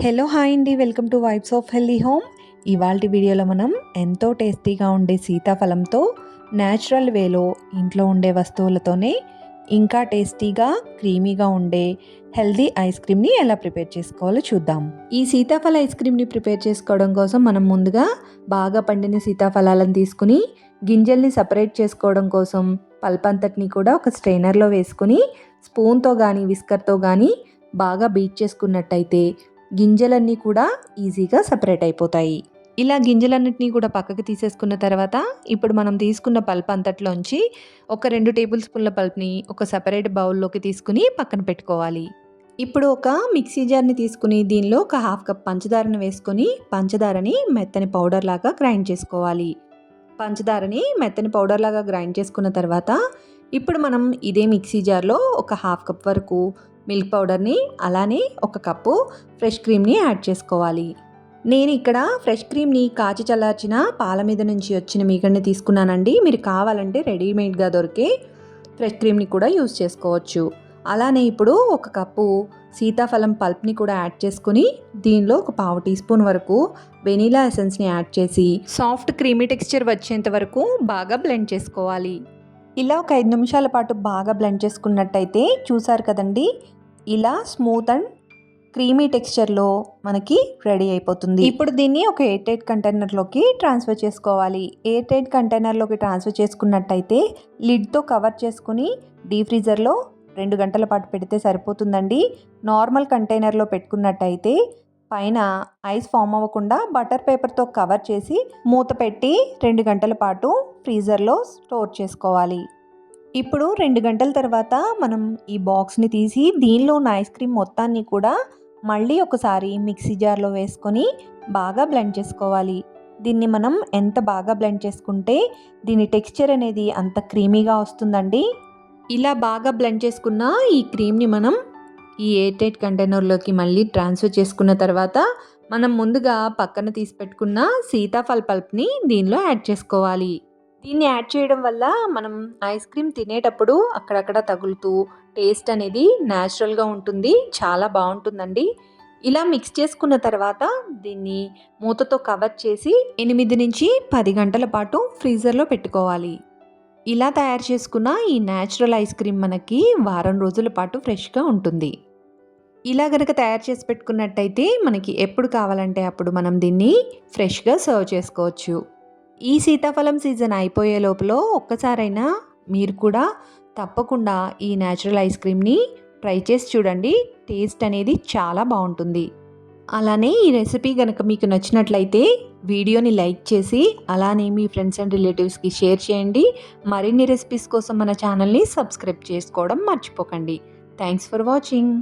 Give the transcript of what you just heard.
Hello hi అండి welcome to vibes of healthy home ఇవాళ వీడియోలో మనం ఎంతో టేస్టీగా ఉండే సీతాఫలంతో న్యాచురల్ వేలో ఇంట్లో ఉండే వస్తువులతోనే ఇంకా టేస్టీగా క్రీమీగా ఉండే హెల్దీ ఐస్ క్రీమ్ని ఎలా ప్రిపేర్ చేసుకోవాలో చూద్దాం. ఈ సీతాఫల ఐస్ క్రీమ్ని ప్రిపేర్ చేసుకోవడం కోసం మనం ముందుగా బాగా పండిన సీతాఫలాలను తీసుకుని గింజల్ని సపరేట్ చేసుకోవడం కోసం పల్పంతటిని కూడా ఒక స్ట్రైనర్లో వేసుకుని స్పూన్తో కానీ విస్కర్తో కానీ బాగా బీట్ చేసుకున్నట్టయితే గింజలన్నీ కూడా ఈజీగా సపరేట్ అయిపోతాయి. ఇలా గింజలన్నింటినీ కూడా పక్కకి తీసేసుకున్న తర్వాత ఇప్పుడు మనం తీసుకున్న పల్ప్ అంతట్లోంచి ఒక రెండు టేబుల్ స్పూన్ల పల్ప్ని ఒక సపరేట్ బౌల్లోకి తీసుకుని పక్కన పెట్టుకోవాలి. ఇప్పుడు ఒక మిక్సీ జార్ని తీసుకుని దీనిలో ఒక హాఫ్ కప్ పంచదారని వేసుకొని పంచదారని మెత్తని పౌడర్ లాగా గ్రైండ్ చేసుకోవాలి. పంచదారని మెత్తని పౌడర్ లాగా గ్రైండ్ చేసుకున్న తర్వాత ఇప్పుడు మనం ఇదే మిక్సీ జార్లో ఒక హాఫ్ కప్ వరకు మిల్క్ పౌడర్ని అలానే ఒక కప్పు ఫ్రెష్ క్రీమ్ని యాడ్ చేసుకోవాలి. నేను ఇక్కడ ఫ్రెష్ క్రీమ్ని కాచి చల్లార్చిన పాల మీద నుంచి వచ్చిన మీగడ్ని తీసుకున్నానండి. మీరు కావాలంటే రెడీమేడ్గా దొరికే ఫ్రెష్ క్రీమ్ని కూడా యూస్ చేసుకోవచ్చు. అలానే ఇప్పుడు ఒక కప్పు సీతాఫలం పల్ప్ని కూడా యాడ్ చేసుకుని దీనిలో ఒక పావు టీ స్పూన్ వరకు వెనీలా ఎసెన్స్ని యాడ్ చేసి సాఫ్ట్ క్రీమీ టెక్స్చర్ వచ్చేంత వరకు బాగా బ్లెండ్ చేసుకోవాలి. ఇలా ఒక ఐదు నిమిషాల పాటు బాగా బ్లెండ్ చేసుకున్నట్టయితే చూసారు కదండి ఇలా స్మూత్ అండ్ క్రీమీ టెక్స్చర్లో మనకి రెడీ అయిపోతుంది. ఇప్పుడు దీన్ని ఒక ఎయిర్ ఎయిట్ కంటైనర్లోకి ట్రాన్స్ఫర్ చేసుకోవాలి. ఎయిర్ ఎయిట్ కంటైనర్లోకి ట్రాన్స్ఫర్ చేసుకున్నట్టయితే లిడ్తో కవర్ చేసుకుని డీ ఫ్రీజర్లో రెండు గంటల పాటు పెడితే సరిపోతుందండి. నార్మల్ కంటైనర్లో పెట్టుకున్నట్టయితే పైన ఐస్ ఫామ్ అవ్వకుండా బటర్ పేపర్తో కవర్ చేసి మూత పెట్టి రెండు గంటల పాటు ఫ్రీజర్లో స్టోర్ చేసుకోవాలి. ఇప్పుడు రెండు గంటల తర్వాత మనం ఈ బాక్స్ని తీసి దీనిలో ఉన్న ఐస్ క్రీమ్ మొత్తాన్ని కూడా మళ్ళీ ఒకసారి మిక్సీ జార్లో వేసుకొని బాగా బ్లెండ్ చేసుకోవాలి. దీన్ని మనం ఎంత బాగా బ్లెండ్ చేసుకుంటే దీని టెక్స్చర్ అనేది అంత క్రీమీగా వస్తుందండి. ఇలా బాగా బ్లెండ్ చేసుకున్న ఈ క్రీమ్ని మనం ఈ ఎయిట్ ఎయిట్ కంటైనర్లోకి మళ్ళీ ట్రాన్స్ఫర్ చేసుకున్న తర్వాత మనం ముందుగా పక్కన తీసి పెట్టుకున్న సీతాఫల్ పల్ప్ని దీనిలో యాడ్ చేసుకోవాలి. దీన్ని యాడ్ చేయడం వల్ల మనం ఐస్ క్రీమ్ తినేటప్పుడు అక్కడక్కడ తగులుతూ టేస్ట్ అనేది న్యాచురల్గా ఉంటుంది చాలా బాగుంటుందండి. ఇలా మిక్స్ చేసుకున్న తర్వాత దీన్ని మూతతో కవర్ చేసి ఎనిమిది నుంచి పది గంటల పాటు ఫ్రీజర్లో పెట్టుకోవాలి. ఇలా తయారు చేసుకున్న ఈ న్యాచురల్ ఐస్ క్రీమ్ మనకి వారం రోజుల పాటు ఫ్రెష్గా ఉంటుంది. ఇలా గనక తయారు చేసి పెట్టుకున్నట్టయితే మనకి ఎప్పుడు కావాలంటే అప్పుడు మనం దీన్ని ఫ్రెష్గా సర్వ్ చేసుకోవచ్చు. ఈ సీతాఫలం సీజన్ అయిపోయే లోపల ఒక్కసారైనా మీరు కూడా తప్పకుండా ఈ న్యాచురల్ ఐస్ క్రీమ్ని ట్రై చేసి చూడండి. టేస్ట్ అనేది చాలా బాగుంటుంది. అలానే ఈ రెసిపీ కనుక మీకు నచ్చినట్లయితే వీడియోని లైక్ చేసి అలానే మీ ఫ్రెండ్స్ అండ్ రిలేటివ్స్కి షేర్ చేయండి. మరిన్ని రెసిపీస్ కోసం మన ఛానల్ని సబ్స్క్రైబ్ చేసుకోవడం మర్చిపోకండి. Thanks for watching.